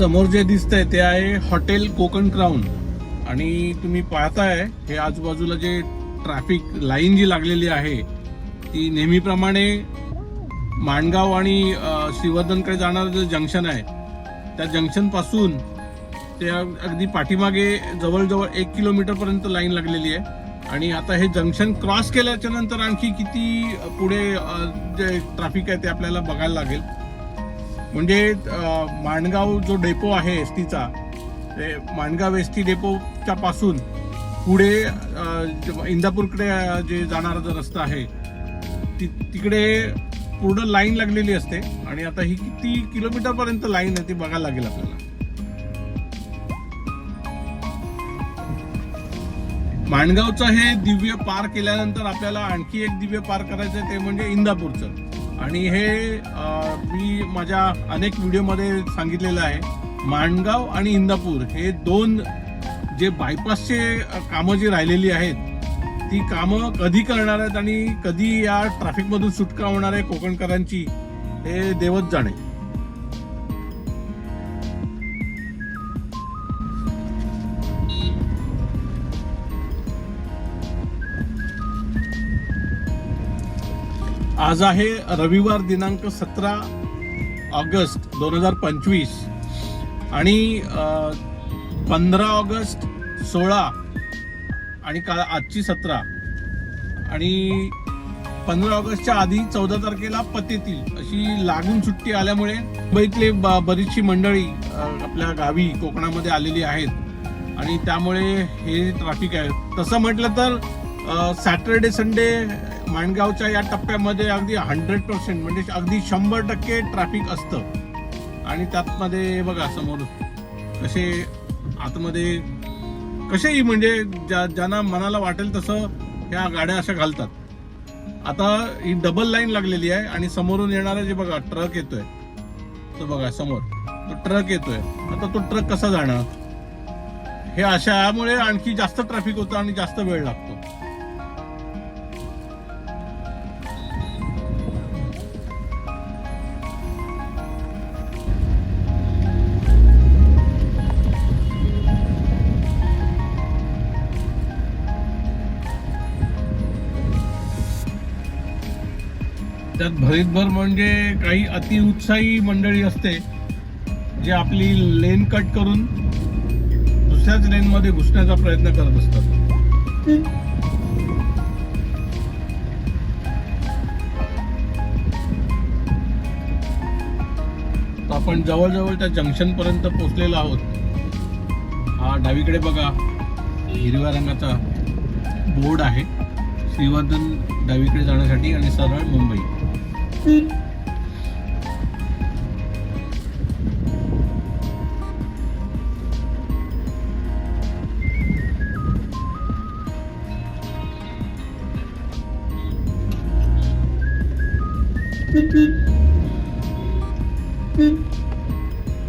समोर जे दिसतंय ते आहे हॉटेल कोकण क्राऊन. आणि तुम्ही पाहताय हे आजूबाजूला जे ट्रॅफिक लाईन जी लागलेली आहे ती नेहमीप्रमाणे माणगाव आणि श्रीवर्धनकडे जाणारं जे जंक्शन आहे त्या जंक्शनपासून ते अगदी पाठीमागे जवळजवळ एक किलोमीटरपर्यंत लाईन लागलेली आहे. आणि आता हे जंक्शन क्रॉस केल्याच्यानंतर आणखी किती पुढे जे ट्रॅफिक आहे ते आपल्याला बघायला लागेल. म्हणजे माणगाव जो डेपो आहे एस टीचा ते माणगाव एस टी डेपोच्या पासून पुढे इंदापूरकडे जे जाणारा जो रस्ता आहे ति- तिकडे पूर्ण लाईन लागलेली असते आणि आता ही किती किलोमीटर पर्यंत लाईन आहे ती बघायला लागेल आपल्याला. माणगावचं हे दिव्य पार केल्यानंतर आपल्याला आणखी एक दिव्य पार करायचं आहे ते म्हणजे इंदापूरचं. आणि हे मी माझ्या अनेक व्हिडिओमध्ये सांगितलेलं आहे. माणगाव आणि इंदापूर हे दोन जे बायपासचे कामं जी राहिलेली आहेत ती कामं कधी करणार आहेत आणि कधी या ट्रॅफिकमधून सुटका होणार आहे कोकणकरांची हे देवच जाणे. आज आहे रविवार दिनांक सतरा ऑगस्ट दोन हजार पंचवीस आणि पंधरा ऑगस्ट सोळा आणि का आजची सतरा. आणि पंधरा ऑगस्टच्या आधी चौदा तारखेला पतेतील अशी लागून सुट्टी आल्यामुळे मुंबईतले ब- बरीचशी मंडळी आपल्या गावी कोकणामध्ये आलेली आहेत. आणि त्यामुळे हे ट्रॅफिक आहे. तसं म्हटलं तर सॅटर्डे संडे माणगावच्या या टप्प्यामध्ये अगदी हंड्रेड पर्सेंट म्हणजे अगदी शंभर टक्के ट्रॅफिक असतं. आणि त्यातमध्ये बघा समोर कसे आतमध्ये कसेही म्हणजे ज्या ज्यांना मनाला वाटेल तसं ह्या गाड्या अशा घालतात. आता ही डबल लाईन लागलेली आहे आणि समोरून येणारा जे बघा ट्रक येतोय. तो बघा समोर तो ट्रक येतोय. आता तो ट्रक कसा जाणार? हे अशामुळे आणखी जास्त ट्रॅफिक होतं आणि जास्त वेळ लागतो. त्यात भरीतभर म्हणजे काही अतिउत्साही मंडळी असते जे आपली लेन कट करून दुसऱ्याच लेनमध्ये घुसण्याचा प्रयत्न करत असतात. तर आपण जवळजवळ त्या जंक्शन पर्यंत पोहोचलेलो आहोत. हा डावीकडे बघा हिरव्या रंगाचा बोर्ड आहे. श्रीवर्धन डावीकडे जाण्यासाठी आणि सरळ मुंबई.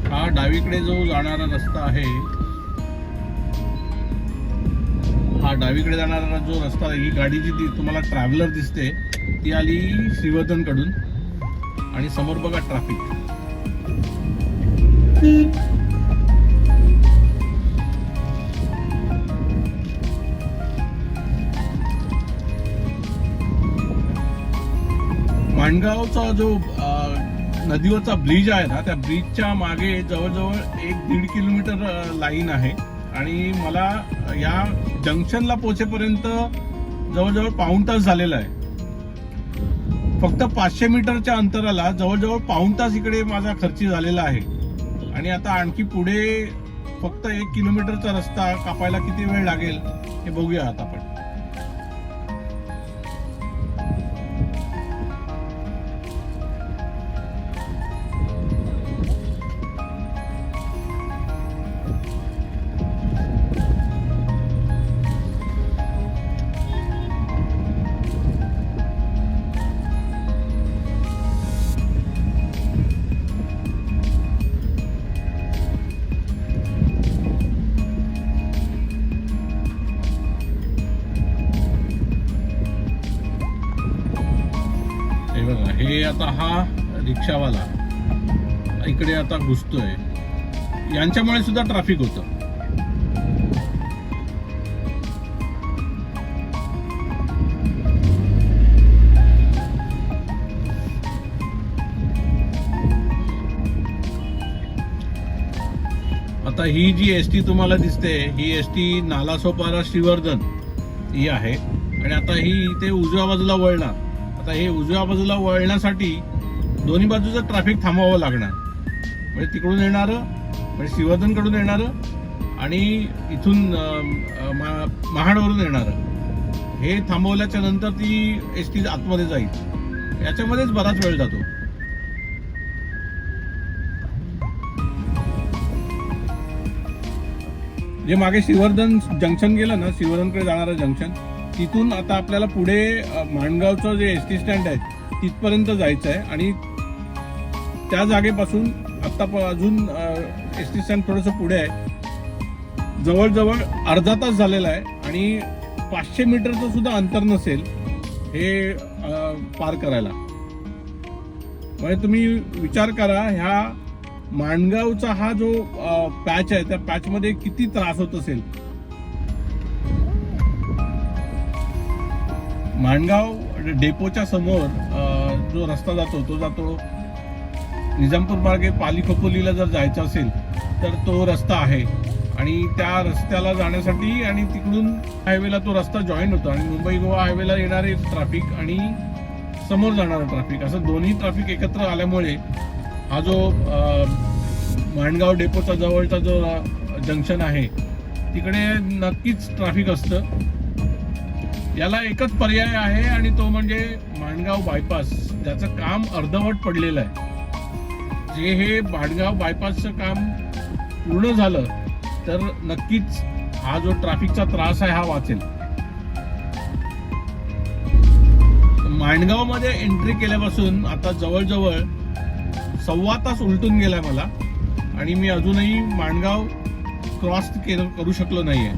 हा डावीकडे जो जाणारा रस्ता आहे जाणारा जो रस्ता आहे, ही गाडी जी ती तुम्हाला ट्रॅव्हलर दिसते ती आली श्रीवर्धनकडून आणि समोर बघा ट्रॅफिक माणगावचा जो नदीवरचा ब्रिज आहे ना त्या ब्रिजच्या मागे जवळजवळ एक दीड किलोमीटर लाईन आहे. आणि मला या जंक्शनला पोहोचेपर्यंत जवळजवळ पाऊण तास झालेला आहे. फक्त पाचशे मीटरच्या अंतराला जवळजवळ पाऊण तास इकडे माझा खर्ची झालेला आहे. आणि आता आणखी पुढे फक्त एक किलोमीटरचा रस्ता कापायला किती वेळ लागेल हे बघूया आता आपण. रिक्षावाला इकडे आता घुसतोय. यांच्यामुळे सुद्धा ट्रॅफिक होतं. आता ही जी एस टी तुम्हाला दिसते ही एस टी नालासोपारा श्रीवर्धन. ही आहे. आणि आता ही इथे उजव्या बाजूला वळणार. आता हे उजव्या बाजूला वळण्यासाठी दोन्ही बाजूचं ट्रॅफिक थांबवावं लागणार. म्हणजे तिकडून येणारं म्हणजे शिवर्धनकडून येणारं आणि इथून महाडवरून येणारं. हे थांबवल्याच्या नंतर ती एस टी आतमध्ये जाईल. याच्यामध्येच बराच वेळ जातो. जे मागे श्रीवर्धन जंक्शन गेलं ना श्रीवर्धनकडे जाणारं जंक्शन तिथून आता आपल्याला पुढे माणगावचं जे एस टी स्टँड आहे तिथपर्यंत जायचं आहे आणि त्या जागेपासून आता अजून एस टी स्टँड थोडंसं पुढे आहे. जवळजवळ अर्धा तास झालेला आहे आणि पाचशे मीटरचं सुद्धा अंतर नसेल हे पार करायला. म्हणजे तुम्ही विचार करा ह्या माणगावचा हा जो पॅच आहे त्या पॅचमध्ये किती त्रास होत असेल? माणगाव डेपोच्या समोर जो रस्ता जातो तो जातो निजामपूर मार्गे पाली खोपोलीला जर जायचं असेल तर तो रस्ता आहे. आणि त्या रस्त्याला जाण्यासाठी आणि तिकडून हायवेला तो रस्ता जॉईन होतो. आणि मुंबई गोवा हायवेला येणारे ट्रॅफिक आणि समोर जाणारं ट्रॅफिक असं दोन्ही ट्रॅफिक एकत्र आल्यामुळे हा जो माणगाव डेपोचा जवळचा जो जंक्शन आहे तिकडे नक्कीच ट्रॅफिक असतं. याला एकच पर्याय आहे आणि तो म्हणजे माणगाव बायपास ज्याचं काम अर्धवट पडलेलं आहे. जे हे भाडगाव बायपासचं काम पूर्ण झालं तर नक्कीच हा जो ट्रॅफिकचा त्रास आहे हा वाचेल. मांडगावमध्ये एंट्री केल्यापासून आता जवळजवळ सव्वा तास उलटून गेलाय मला आणि मी अजूनही माणगाव क्रॉस केलं करू शकलो नाहीये.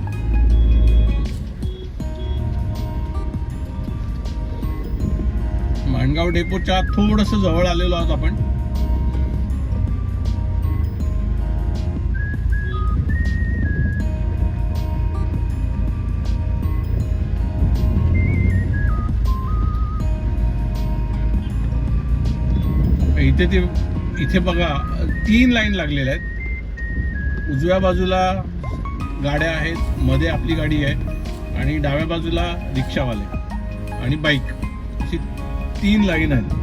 माणगाव डेपोच्या थोडस जवळ आलेलो आहोत आपण. इथे ते इथे बघा तीन लाईन लागलेल्या आहेत. उजव्या बाजूला गाड्या आहेत मध्ये आपली गाडी आहे आणि डाव्या बाजूला रिक्षावाले आणि बाईक अशी तीन लाईन आहेत.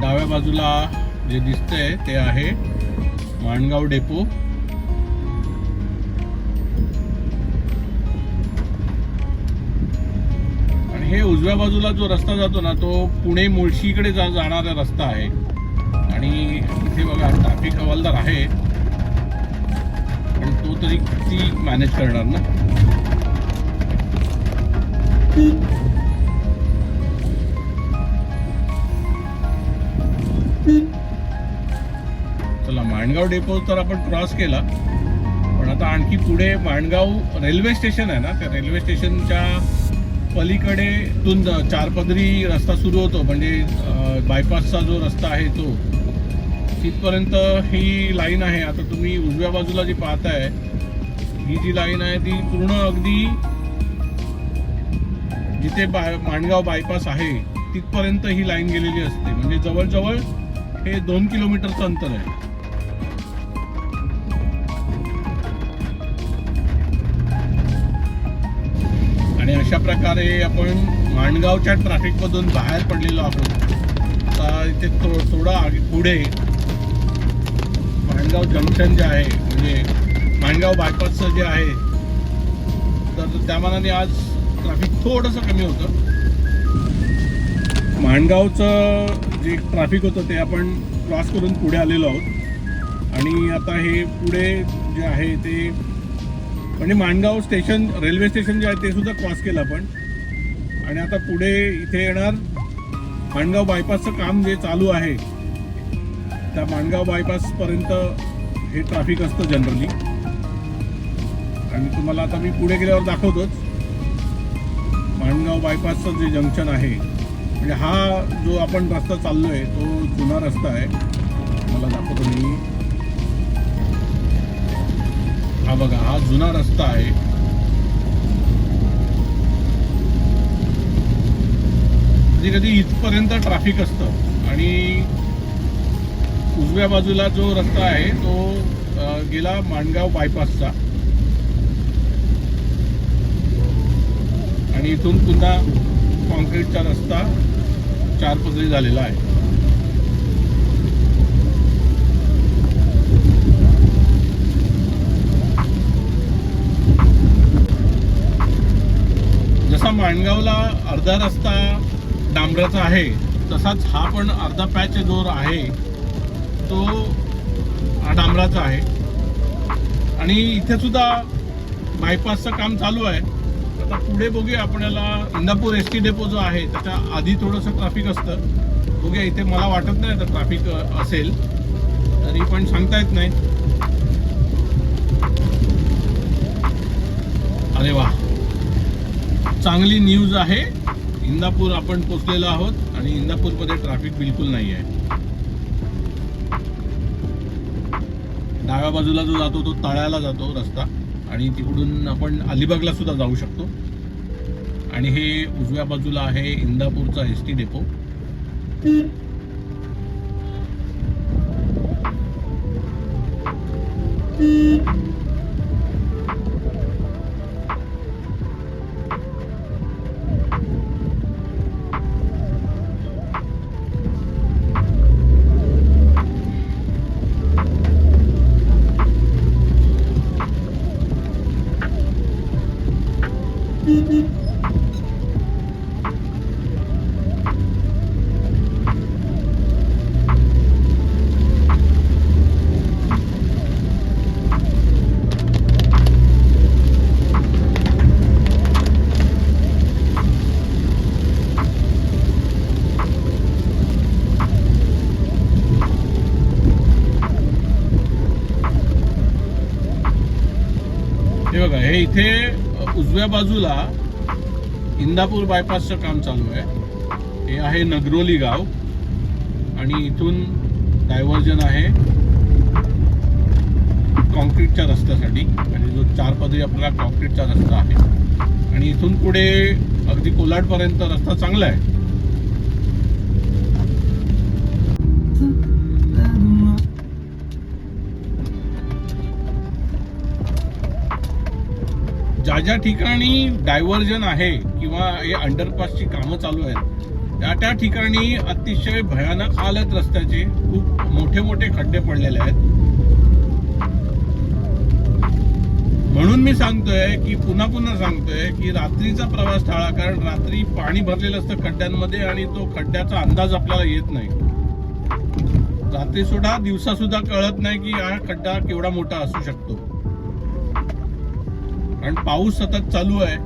डाव्या बाजूला जे दिसतंय ते आहे माणगाव डेपो. आणि हे उजव्या बाजूला जो रस्ता जातो ना तो पुणे मुळशीकडे जा जाणारा रस्ता आहे. आणि इथे बघा ट्रॅफिक हवालदार आहे. पण तो तरी किती मॅनेज करणार ना? माणगाव डेपो तर आपण क्रॉस केला. पण आता आणखी पुढे माणगाव रेल्वे स्टेशन आहे ना त्या रेल्वे स्टेशनच्या पलीकडे तून चारपदरी रस्ता सुरू होतो. म्हणजे बायपासचा जो रस्ता आहे तो तिथपर्यंत ही लाईन आहे. आता तुम्ही उजव्या बाजूला जी पाहताय ही जी लाईन आहे ती पूर्ण अगदी जिथे बाय माणगाव बायपास आहे तिथपर्यंत ही लाईन गेलेली असते. म्हणजे जवळजवळ हे दोन किलोमीटरचं अंतर आहे. अशा प्रकारे आपण माणगावच्या ट्रॅफिकमधून बाहेर पडलेलो आहोत. आता इथे थो थोडं आगे पुढे माणगाव जंक्शन जे आहे म्हणजे माणगाव बायपासचं जे आहे तर त्या मानाने आज ट्रॅफिक थोडंसं कमी होतं. माणगावचं जे ट्रॅफिक होतं ते आपण क्रॉस करून पुढे आलेलो आहोत. आणि आता हे पुढे जे आहे ते म्हणजे माणगाव स्टेशन रेल्वे स्टेशन जे आहे ते सुद्धा क्रॉस केलं आपण. आणि आता पुढे इथे येणार माणगाव बायपासचं काम जे चालू आहे त्या माणगाव बायपासपर्यंत हे ट्रॅफिक असतं जनरली आणि तुम्हाला आता मी पुढे गेल्यावर दाखवतोच. माणगाव बायपासचं जे जंक्शन आहे म्हणजे हा जो आपण रस्ता चाललो आहे तो जुना रस्ता आहे. मला दाखवतो मी. हा बघा हा जुना रस्ता आहे. कधी कधी इथपर्यंत ट्रॅफिक असतं. आणि उजव्या बाजूला जो रस्ता आहे तो गेला माणगाव बायपासचा आणि इथून पुन्हा कॉन्क्रीटचा रस्ता चार पदरी झालेला आहे. जसा माणगावला अर्धा रस्ता डांबराचा आहे तसाच हा पण अर्धा पॅच जो आहे. तो डांबराचा आहे. आणि इथे सुद्धा बायपासचं काम चालू आहे. आता पुढे बघूया आपल्याला इंदापूर एस टी डेपो जो आहे त्याच्या आधी थोडंसं ट्रॅफिक असतं. बघूया इथे मला वाटत नाही आता ट्रॅफिक असेल. तरी पण सांगता येत नाही. अरे वा. चांगली न्यूज आहे. इंदापूर आपण पोचलेलो आहोत आणि इंदापूरमध्ये ट्रॅफिक बिलकुल नाही आहे. डाव्या बाजूला जो जातो तो तळ्याला जातो रस्ता आणि तिकडून आपण अलिबागला सुद्धा जाऊ शकतो. आणि हे उजव्या बाजूला आहे इंदापूरचा एस टी डेपो. Beep. उजव्या बाजूला इंदापूर बायपासचं काम चालू आहे. हे आहे नगरोली गाव आणि इथून डायव्हर्जन आहे कॉन्क्रीटच्या रस्त्यासाठी. आणि जो चार पदरी आपला कॉन्क्रीटचा रस्ता आहे. आणि इथून पुढे अगदी कोलाडपर्यंत रस्ता चांगला आहे. ज्या ज्या ठिकाणी डायव्हर्जन आहे किंवा हे अंडरपासची कामं चालू आहेत त्या त्या ठिकाणी अतिशय भयानक हाल आहेत रस्त्याचे खूप मोठे मोठे खड्डे पडलेले आहेत. म्हणून मी सांगतोय की पुन्हा पुन्हा सांगतोय की रात्रीचा प्रवास टाळा कारण रात्री पाणी भरलेलं असतं खड्ड्यांमध्ये आणि तो खड्ड्याचा अंदाज आपल्याला येत नाही. रात्री सुद्धा दिवसा सुद्धा कळत नाही की हा खड्डा केवढा मोठा असू शकतो. कारण पाऊस सतत चालू आहे.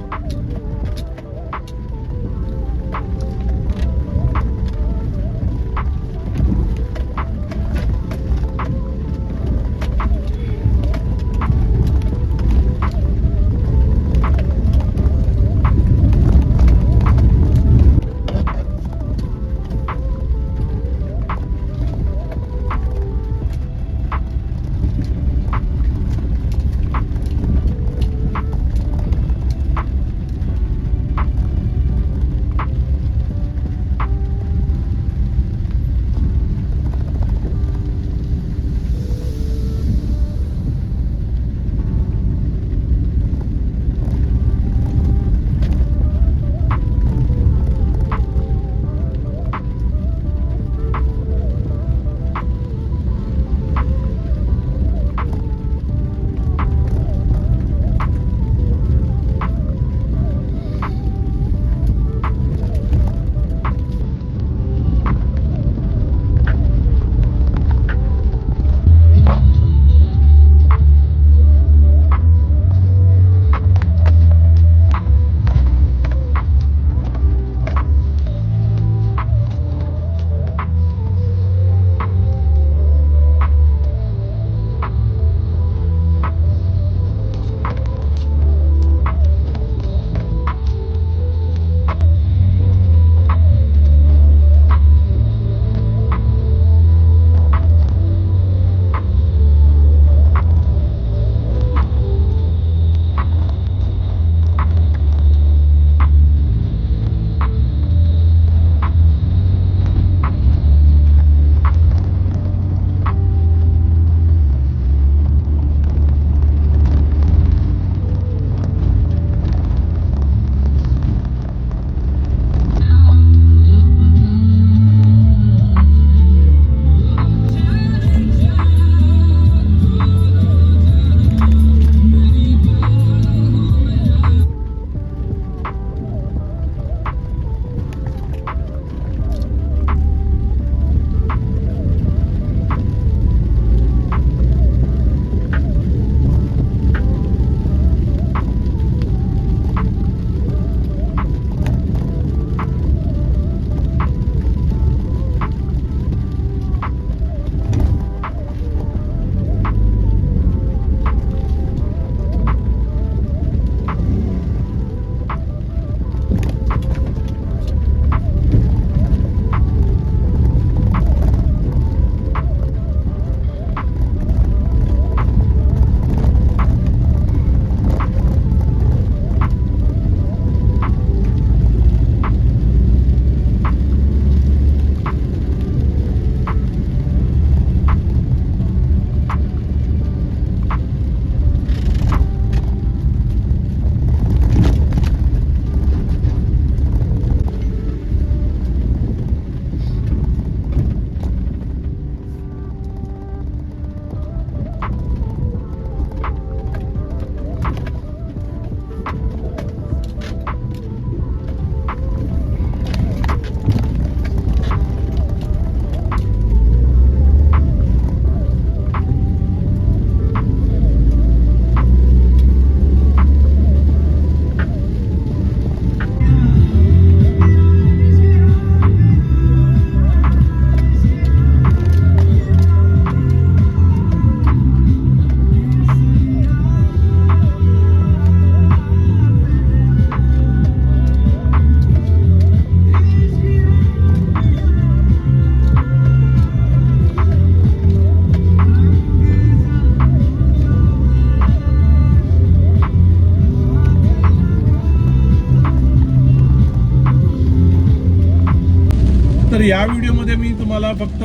तर या व्हिडिओमध्ये मी तुम्हाला फक्त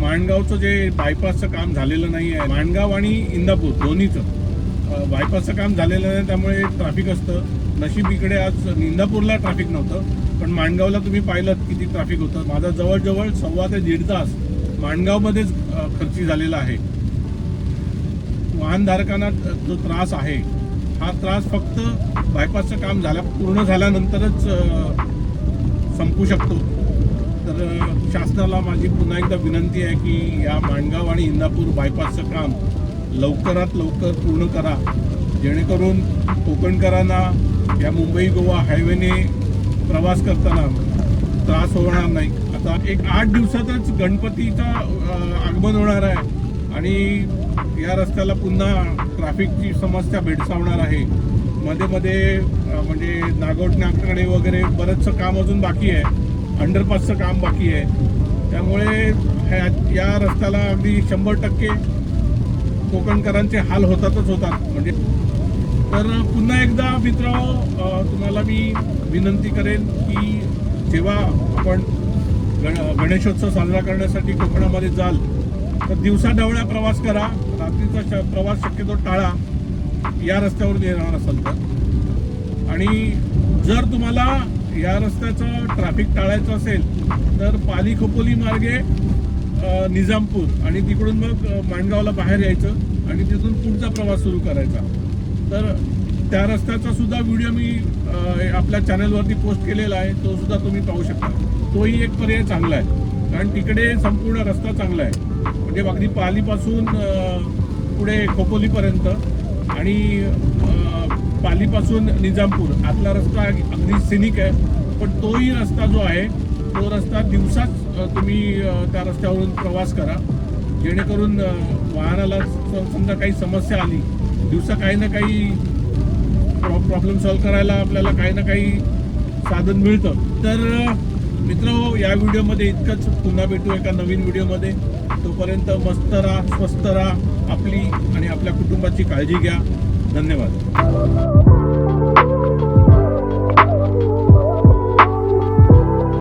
माणगावचं जे बायपासचं काम झालेलं नाही आहे माणगाव आणि इंदापूर दोन्हीचं बायपासचं काम झालेलं नाही त्यामुळे ट्रॅफिक असतं. नशीब इकडे आज इंदापूरला ट्रॅफिक नव्हतं पण माणगावला तुम्ही पाहिलं किती ट्रॅफिक होतं. माझा जवळजवळ सव्वा ते दीड तास माणगावमध्येच खर्ची झालेला आहे. वाहनधारकांना जो त्रास आहे. हा त्रास फक्त बायपासचं काम झाल्या पूर्ण झाल्यानंतरच संपू शकतो. तर शासनाला माझी पुन्हा एकदा विनंती आहे की या माणगाव आणि इंदापूर बायपासचं काम लवकरात लवकर पूर्ण करा. जेणेकरून कोकणकरांना या मुंबई गोवा हायवेने प्रवास करताना त्रास होणार नाही. आता एक आठ दिवसातच गणपतीचा आगमन होणार आहे आणि या रस्त्याला पुन्हा ट्रॅफिकची समस्या भेडसावणार आहे. मध्ये मध्ये म्हणजे नागोट नागकडे वगैरे बरंचसं काम अजून बाकी आहे. अंडरपासचं काम बाकी आहे. त्यामुळे ह्या- या रस्त्याला अगदी शंभर टक्के कोकणकरांचे हाल होतातच होतात. म्हणजे तर पुन्हा एकदा मित्र तुम्हाला मी विनंती करेन की जेव्हा आपण गण गणेशोत्सव साजरा करण्यासाठी कोकणामध्ये जाल तर दिवसा ढवळ्या प्रवास करा. रात्रीचा श- प्रवास शक्यतो टाळा. या रस्त्यावर येणार असाल तर आणि जर तुम्हाला या रस्त्याचं ट्रॅफिक टाळायचं असेल तर पाली खोपोली मार्गे निजामपूर आणि तिकडून मग माणगावला बाहेर यायचं आणि तिथून पुढचा प्रवास सुरू करायचा. तर त्या रस्त्याचा सुद्धा व्हिडिओ मी आपल्या चॅनलवरती पोस्ट केलेला आहे तो सुद्धा तुम्ही पाहू शकता. तोही एक पर्याय चांगला आहे. कारण तिकडे संपूर्ण रस्ता चांगला आहे. म्हणजे अगदी पालीपासून पुढे खोपोलीपर्यंत आणि पालीपासून निजामपूर. आतला रस्ता अगदी सिनिक आहे पण तोही रस्ता जो आहे तो रस्ता दिवसाच तुम्ही त्या रस्त्यावरून प्रवास करा. जेणेकरून वाहनाला समजा काही समस्या आली दिवसा काही ना काही प्रॉब्लेम सॉल्व्ह करायला आपल्याला काही ना काही साधन मिळतं. तर मित्र या व्हिडिओमध्ये इतकंच. पुन्हा भेटू एका नवीन व्हिडिओमध्ये. तोपर्यंत मस्त राहा स्वस्त राहा आपली आणि आपल्या कुटुंबाची काळजी घ्या. धन्यवाद